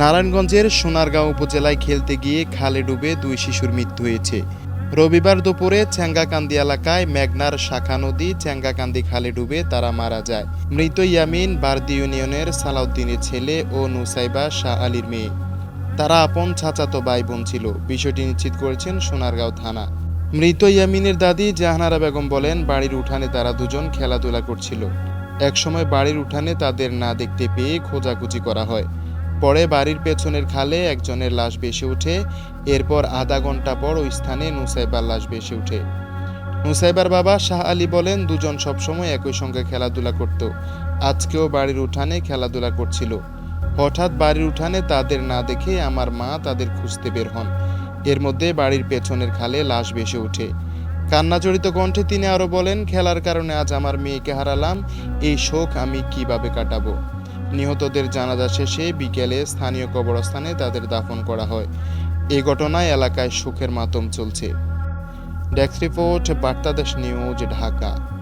নারায়ণগঞ্জের সোনারগাঁও উপজেলায় খেলতে গিয়ে খালে ডুবে দুই শিশুর মৃত্যু হয়েছে। রবিবার দুপুরে চ্যাঙ্গাকান্দি এলাকায় মেঘনার শাখা নদী চ্যাঙ্গাকান্দি খালে ডুবে তারা মারা যায়। মৃত ইয়ামিন বারদি ইউনিয়নের সালাউদ্দিনের ছেলে ও নুসাইবা শাহ আলীর মেয়ে। তারা আপন চাচাতো ভাই বোন ছিল। বিষয়টি নিশ্চিত করেছেন সোনারগাঁও থানা। মৃত ইয়ামিনের দাদি জাহানারা বেগম বলেন, বাড়ির উঠানে তারা দুজন খেলাধুলা করছিল। একসময় বাড়ির উঠানে তাদের না দেখতে পেয়ে খোঁজাখুঁজি করা হয়। পরে বাড়ির পেছনের খালে একজনের লাশ ভেসে ওঠে এরপর আধা ঘণ্টা পর ওই স্থানে নুসাইবার লাশ ভেসে ওঠে নুসাইবার বাবা শাহ আলী বলেন, দুজন সবসময় একই সঙ্গে খেলাধুলা করত। আজকেও বাড়ির উঠানে খেলাধুলা করছিল। হঠাৎ বাড়ির উঠানে তাদের না দেখে আমার মা তাদের খুঁজতে বের হন। এর মধ্যে বাড়ির পেছনের খালে লাশ ভেসে ওঠে কান্নাজড়িত কণ্ঠে তিনি আরও বলেন, খেলার কারণে আজ আমার মেয়েকে হারালাম। এই শোক আমি কীভাবে কাটাবো? নিহতদের জানাজা শেষে বিকেলে স্থানীয় কবরস্থানে তাদের দাফন করা হয়। এই ঘটনায় এলাকায় সুখের মাতম চলছে। Desk report, Bartadesh news, Dhaka.